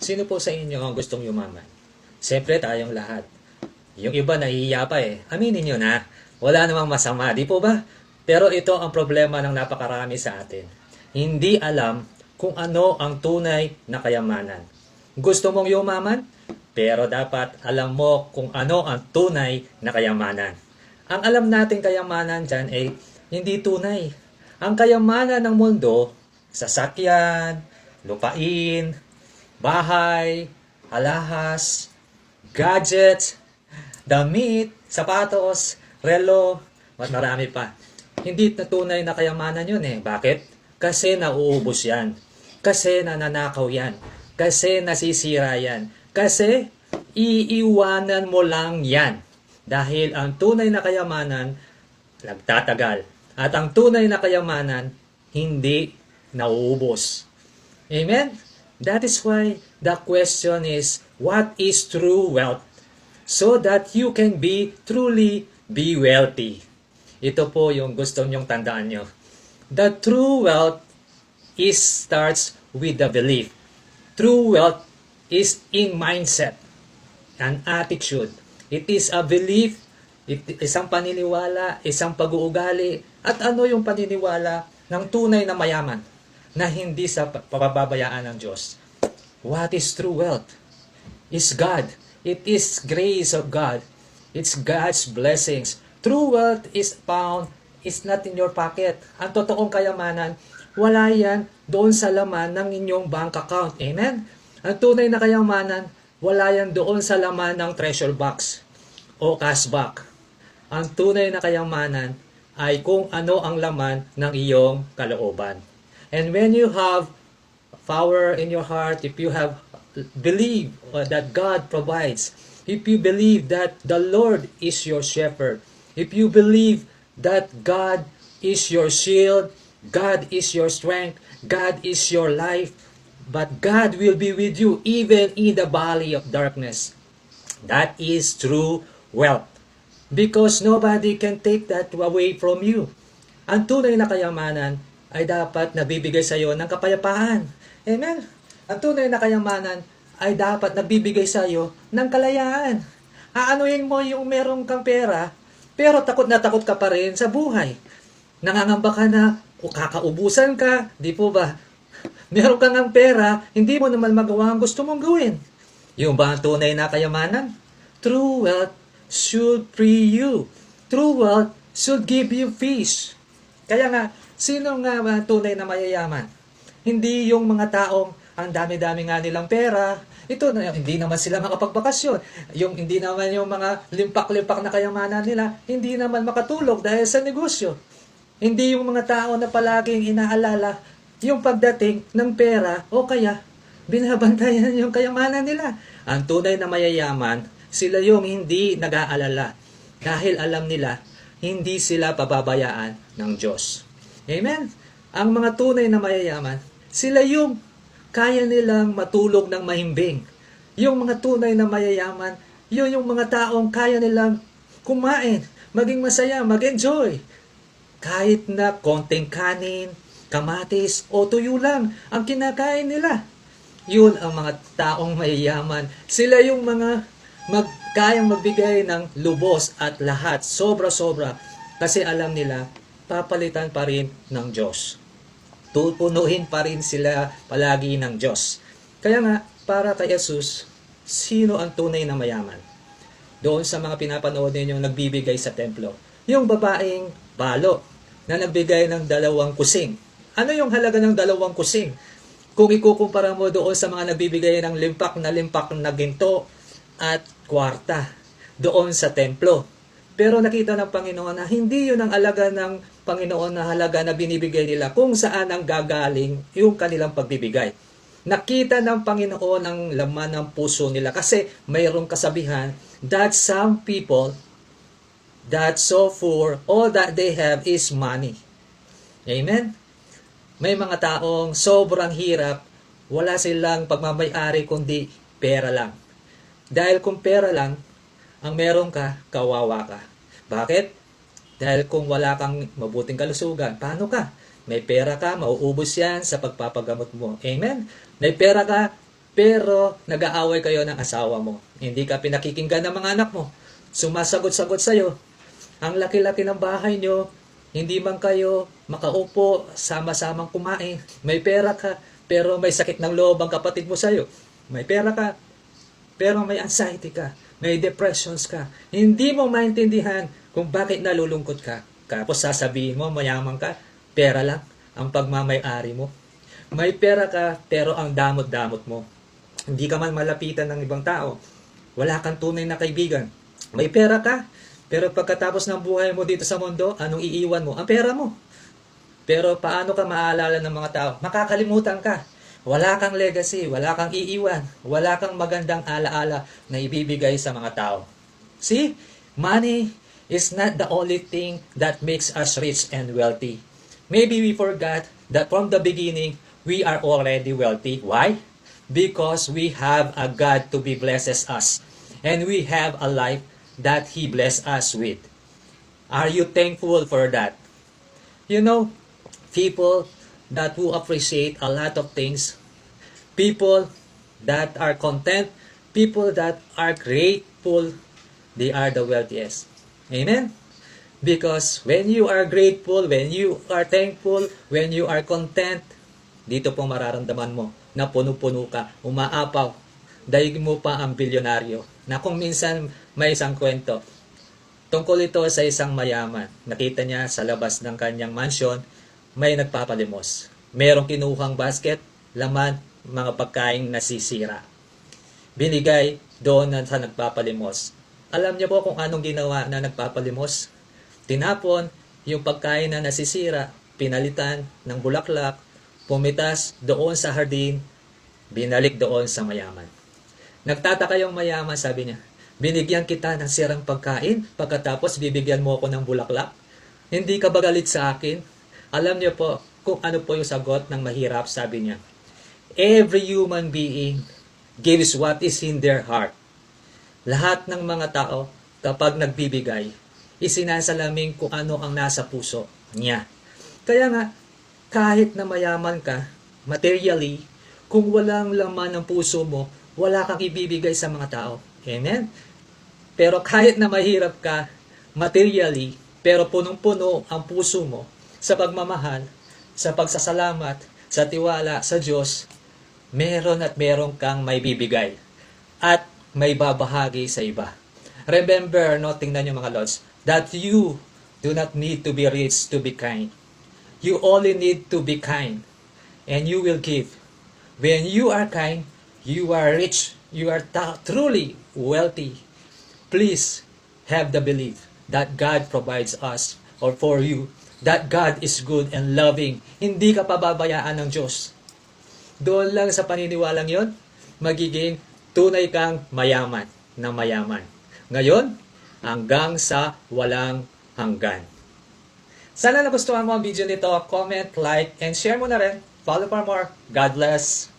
Sino po sa inyo ang gustong yumaman? Siyempre tayong lahat. Yung iba nahihiya pa eh. Aminin nyo na. Wala namang masama, di po ba? Pero ito ang problema ng napakarami sa atin. Hindi alam kung ano ang tunay na kayamanan. Gusto mong yumaman? Pero dapat alam mo kung ano ang tunay na kayamanan. Ang alam nating kayamanan dyan ay hindi tunay. Ang kayamanan ng mundo, sasakyan, lupain, bahay, alahas, gadgets, damit, sapatos, relo, at marami pa. Hindi na tunay na kayamanan yun eh. Bakit? Kasi nauubos yan. Kasi nananakaw yan. Kasi nasisira yan. Kasi iiwanan mo lang yan. Dahil ang tunay na kayamanan, nagtatagal. At ang tunay na kayamanan, hindi nauubos. Amen? That is why the question is, what is true wealth? So that you can be truly be wealthy. Ito po yung gusto nyong tandaan nyo. The true wealth is starts with the belief. True wealth is in mindset, an attitude. It is a belief, it, isang paniniwala, isang pag-uugali, at ano yung paniniwala ng tunay na mayaman na hindi sa pa- pababayaan ng Diyos. What is true wealth? Is God. It is grace of God. It's God's blessings. True wealth is found is not in your pocket. Ang totoong kayamanan, wala yan doon sa laman ng inyong bank account. Amen? Ang tunay na kayamanan, wala yan doon sa laman ng treasure box o cashback. Ang tunay na kayamanan ay kung ano ang laman ng iyong kalooban. And when you have power in your heart, if you have believe uh, that God provides, if you believe that the Lord is your shepherd, if you believe that God is your shield, God is your strength, God is your life, but God will be with you even in the valley of darkness. That is true wealth. Because nobody can take that away from you. Ang tunay na kayamanan ay dapat nabibigay sa iyo ng kapayapaan. Amen? Ang tunay na kayamanan ay dapat nabibigay sa iyo ng kalayaan. Aanuhin mo yung meron kang pera, pero takot na takot ka pa rin sa buhay. Nangangamba ka na, kakaubusan ka, di po ba? Meron kang ang pera, hindi mo naman magawa ang gusto mong gawin. Yung ba ang tunay na kayamanan? True wealth should free you. True wealth should give you peace. Kaya nga, sino nga ang tunay na mayayaman? Hindi yung mga taong ang dami-dami nga nilang pera. Ito na hindi naman sila makapagbakasyon. Yung hindi naman yung mga limpak-limpak na kayamanan nila, hindi naman makatulog dahil sa negosyo. Hindi yung mga tao na palaging inaalala yung pagdating ng pera o kaya binabantayan yung kayamanan nila. Ang tunay na mayayaman, sila yung hindi nag-aalala dahil alam nila hindi sila pababayaan ng Diyos. Amen? Ang mga tunay na mayayaman, sila yung kaya nilang matulog ng mahimbing. Yung mga tunay na mayayaman, yun yung mga taong kaya nilang kumain, maging masaya, mag-enjoy. Kahit na konting kanin, kamatis o tuyo lang ang kinakain nila. Yun ang mga taong mayayaman. Sila yung mga mag, kayang magbigay ng lubos at lahat, sobra-sobra. Kasi alam nila, papalitan pa rin ng Diyos. Tupunuhin pa rin sila palagi ng Diyos. Kaya nga, para kay Jesus, sino ang tunay na mayaman? Doon sa mga pinapanood ninyo nagbibigay sa templo. Yung babaeng balo na nagbigay ng dalawang kusing. Ano yung halaga ng dalawang kusing? Kung ikukumpara mo doon sa mga nagbibigay ng limpak na limpak na ginto at kwarta doon sa templo. Pero nakita ng Panginoon na hindi yun ang alaga ng Panginoon na halaga na binibigay nila kung saan ang gagaling yung kanilang pagbibigay. Nakita ng Panginoon ang laman ng puso nila kasi mayroong kasabihan that some people that so for all that they have is money. Amen? May mga taong sobrang hirap, wala silang pagmamayari kundi pera lang. Dahil kung pera lang, ang meron ka, kawawa ka. Bakit? Dahil kung wala kang mabuting kalusugan, paano ka? May pera ka, mauubos yan sa pagpapagamot mo. Amen? May pera ka, Pero nag-aaway kayo ng asawa mo. Hindi ka pinakikinggan ng mga anak mo. Sumasagot-sagot sa'yo. Ang laki-laki ng bahay nyo, hindi man kayo makaupo, sama-samang kumain. May pera ka, pero may sakit ng loob ang kapatid mo sa'yo. May pera ka, pero may anxiety ka. May depressions ka. Hindi mo maintindihan kung bakit nalulungkot ka. Tapos sasabihin mo, mayaman ka, pera lang ang pagmamay-ari mo. May pera ka, pero ang damot-damot mo. Hindi ka man malapitan ng ibang tao. Wala kang tunay na kaibigan. May pera ka, pero pagkatapos ng buhay mo dito sa mundo, anong iiwan mo? Ang pera mo. Pero paano ka maaalala ng mga tao? Makakalimutan ka. Wala kang legacy, wala kang iiwan, wala kang magandang alaala na ibibigay sa mga tao. See, money is not the only thing that makes us rich and wealthy. Maybe we forgot that from the beginning, we are already wealthy. Why? Because we have a God to be blesses us. And we have a life that He bless us with. Are you thankful for that? You know, people that who appreciate a lot of things, people that are content, people that are grateful, they are the wealthiest. Amen? Because when you are grateful, when you are thankful, when you are content, dito po mararamdaman mo na puno-puno ka, umaapaw, daig mo pa ang bilyonaryo. Na kung minsan may isang kwento, Tungkol ito sa isang mayaman. Nakita niya sa labas ng kanyang mansyon, may nagpapalimos. Merong kinuhang basket, laman, mga pagkaing nasisira. Binigay doon sa nagpapalimos. Alam niyo po kung anong ginawa na nagpapalimos? Tinapon yung pagkain na nasisira, pinalitan ng bulaklak, pumitas doon sa hardin, binalik doon sa mayaman. Nagtataka yung mayaman, sabi niya, binigyan kita ng sirang pagkain, pagkatapos bibigyan mo ako ng bulaklak. Hindi ka ba sa akin? Alam niyo po kung ano po yung sagot ng mahirap, sabi niya. Every human being gives what is in their heart. Lahat ng mga tao, kapag nagbibigay, isinasalamin kung ano ang nasa puso niya. Kaya nga, kahit na mayaman ka, materially, kung walang laman ng puso mo, wala kang ibibigay sa mga tao. Amen? Pero kahit na mahirap ka materially, pero punong-puno ang puso mo sa pagmamahal, sa pagsasalamat, sa tiwala sa Diyos, meron at meron kang may bibigay at may babahagi sa iba. Remember, no, tingnan nyo mga Lords, that you do not need to be rich to be kind. You only need to be kind and you will give. When you are kind, you are rich. You are truly wealthy. Please have the belief that God provides us or for you that God is good and loving. Hindi ka pababayaan ng Diyos. Doon lang sa paniniwalang yon, magiging tunay kang mayaman na mayaman. Ngayon, hanggang sa walang hanggan. Sana nagustuhan mo ang video nito. Comment, like, and share mo na rin. Follow for more. God bless.